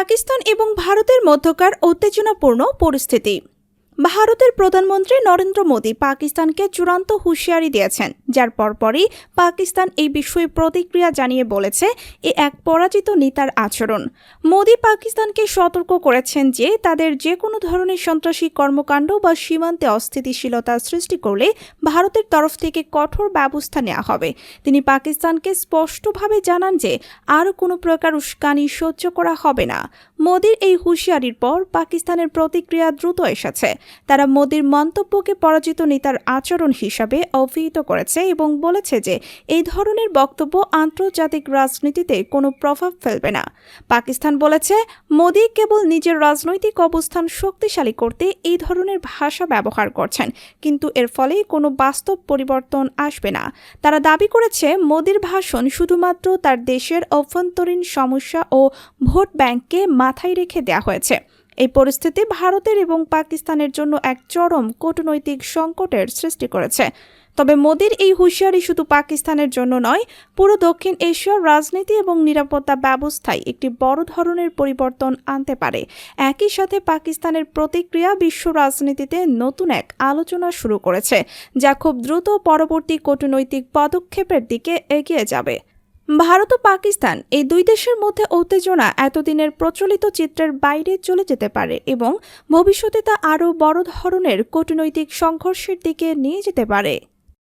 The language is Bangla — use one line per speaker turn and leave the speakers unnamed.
পাকিস্তান এবং ভারতের মধ্যকার উত্তেজনাপূর্ণ পরিস্থিতি। ভারতের প্রধানমন্ত্রী নরেন্দ্র মোদী পাকিস্তানকে চূড়ান্ত হুঁশিয়ারি দিয়েছেন। যার পরপরই পাকিস্তান এই বিষয়ে প্রতিক্রিয়া জানিয়ে বলেছে, এ এক পরাজিত নেতার আচরণ। মোদী পাকিস্তানকে সতর্ক করেছেন যে, তাদের যে কোনো ধরনের সন্ত্রাসী কর্মকাণ্ড বা সীমান্তে অস্থিতিশীলতা সৃষ্টি করলে ভারতের তরফ থেকে কঠোর ব্যবস্থা নেওয়া হবে। তিনি পাকিস্তানকে স্পষ্টভাবে জানান যে, আর কোনো প্রকার উস্কানি সহ্য করা হবে না। মোদির এই হুঁশিয়ারির পর পাকিস্তানের প্রতিক্রিয়া দ্রুত এসেছে। তারা মোদির মন্তব্যকে পরাজিত নেতার আচরণ হিসাবে অভিহিত করেছে। এবং বলেছে যে, এই ধরনের বক্তব্য আন্তর্জাতিক রাজনীতিতে কোনো প্রভাব ফেলবে না। পাকিস্তান বলেছে, মোদি কেবল নিজের রাজনৈতিক অবস্থান শক্তিশালী করতে এই ধরনের ভাষা ব্যবহার করছেন, কিন্তু এর ফলে কোনো বাস্তব পরিবর্তন আসবে না। তারা দাবি করেছে, মোদির ভাষণ শুধুমাত্র তার দেশের অভ্যন্তরীণ সমস্যা ও ভোট ব্যাংককে মাথায় রেখে দেওয়া হয়েছে। এই পরিস্থিতি ভারতের এবং পাকিস্তানের জন্য এক চরম কূটনৈতিক সংকটের সৃষ্টি করেছে। তবে মোদির এই হুঁশিয়ারি শুধু পাকিস্তানের জন্য নয়, পুরো দক্ষিণ এশিয়ার রাজনীতি এবং নিরাপত্তা ব্যবস্থায় একটি বড় ধরনের পরিবর্তন আনতে পারে। একই সাথে পাকিস্তানের প্রতিক্রিয়া বিশ্ব রাজনীতিতে নতুন এক আলোচনা শুরু করেছে, যা খুব দ্রুত পরবর্তী কূটনৈতিক পদক্ষেপের দিকে এগিয়ে যাবে। ভারত ও পাকিস্তান এই দুই দেশের মধ্যে উত্তেজনা এতদিনের প্রচলিত চিত্রের বাইরে চলে যেতে পারে এবং ভবিষ্যতে তা আরও বড় ধরনের কূটনৈতিক সংঘর্ষের দিকে নিয়ে যেতে পারে।